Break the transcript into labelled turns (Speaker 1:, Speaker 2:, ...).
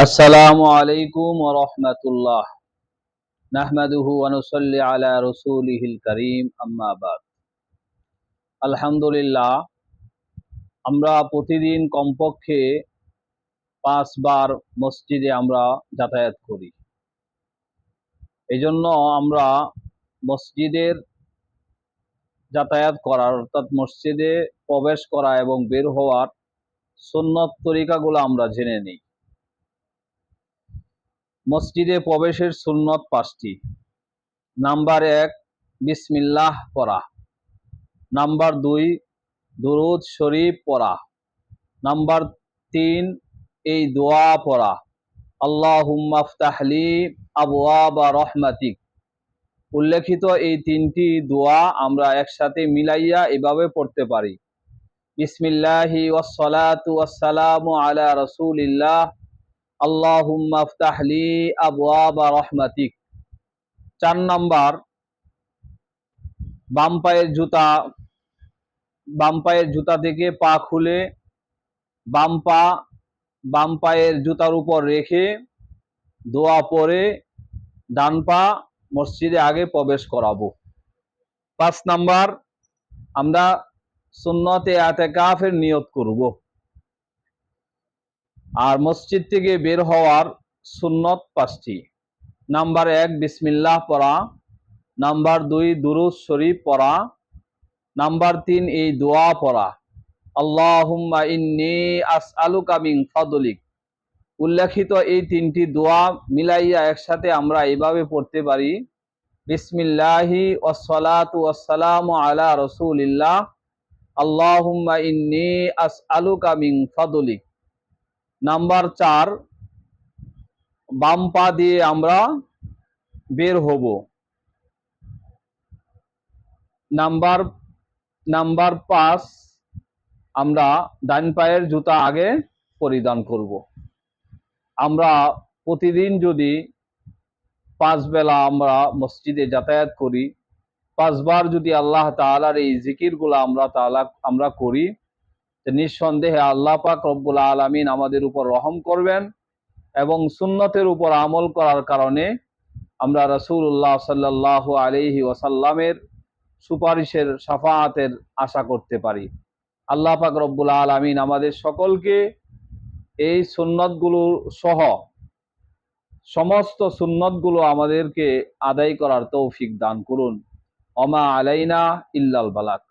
Speaker 1: আসসালামু আলাইকুম ওয়া রাহমাতুল্লাহ। নাহমাদুহু ওয়া নুসাল্লি আলা রাসূলিহিল কারীম, আম্মা বাদ। আলহামদুলিল্লাহ, আমরা প্রতিদিন কমপক্ষে পাঁচবার মসজিদে আমরা যাতায়াত করি। এজন্য আমরা মসজিদের যাতায়াত করার অর্থাৎ মসজিদে প্রবেশ করা এবং বের হওয়ার সুন্নত তরিকাগুলো আমরা জেনে নিই। মসজিদে প্রবেশের সুন্নত পাঁচটি। নাম্বার এক, বিসমিল্লাহ পড়া। নাম্বার দুই, দুরুদ শরীফ পড়া। নাম্বার তিন, এই দোয়া পড়া। আল্লাহ হুম্মাফতাহলি আবুয়া বা রহমাতিক। উল্লেখিত এই তিনটি দোয়া আমরা একসাথে মিলাইয়া এভাবে পড়তে পারি। বিসমিল্লাহি ওয়াসসালাতু আলা রাসূলিল্লাহ আল্লাহুম্মা আফতাহলি আবওয়াবা রহমাতিক। চার নাম্বার, বাম পায়ের জুতা, বাম পায়ের জুতা থেকে পা খুলে বাম পা, বাম পায়ের জুতার উপর রেখে দোয়া পরে ডান পা মসজিদে আগে প্রবেশ করাবো। পাঁচ নাম্বার, আমরা সুন্নতে আতেকাফের নিয়ত করব। আর মসজিদ থেকে বের হওয়ার সুন্নত পাঁচটি। নাম্বার এক, বিসমিল্লাহ পড়া। নাম্বার দুই দুরুজ শরীফ পড়া। নাম্বার তিন, এই দোয়া পড়া। আল্লাহুম্মা ইন্নি আসআলুকা মিন ফাদলিক। উল্লেখিত এই তিনটি দোয়া মিলাইয়া একসাথে আমরা এইভাবে পড়তে পারি। বিসমিল্লাহি ওয়াসসালাতু ওয়াসসালামু আলা রাসূলিল্লাহ। আল্লাহুম্মা ইন্নি আসআলুকা মিন ফাদলিক। নাম্বার চার, বাম পা দিয়ে আমরা বের হব। নাম্বার নাম্বার পাঁচ, আমরা ডান পায়ের জুতা আগে পরিধান করব। আমরা প্রতিদিন যদি পাঁচ বেলা আমরা মসজিদে যাতায়াত করি, পাঁচবার যদি আল্লাহ তালার এই জিকিরগুলো আমরা তালা আমরা করি নিঃসন্দেহে আল্লাহ পাক রব্বুল আলমিন আমাদের উপর রহম করবেন এবং সুন্নতের উপর আমল করার কারণে আমরা রসুল্লাহ সাল্লাহ আলহি ওয়াসাল্লামের সুপারিশের সাফাতের আশা করতে পারি। আল্লাহ পাক রব্বুল আলমিন আমাদের সকলকে এই সুন্নতগুলো সহ সমস্ত সুন্নতগুলো আমাদেরকে আদায় করার তৌফিক দান করুন। অমা আলাইনা ইল্লাল বালাক।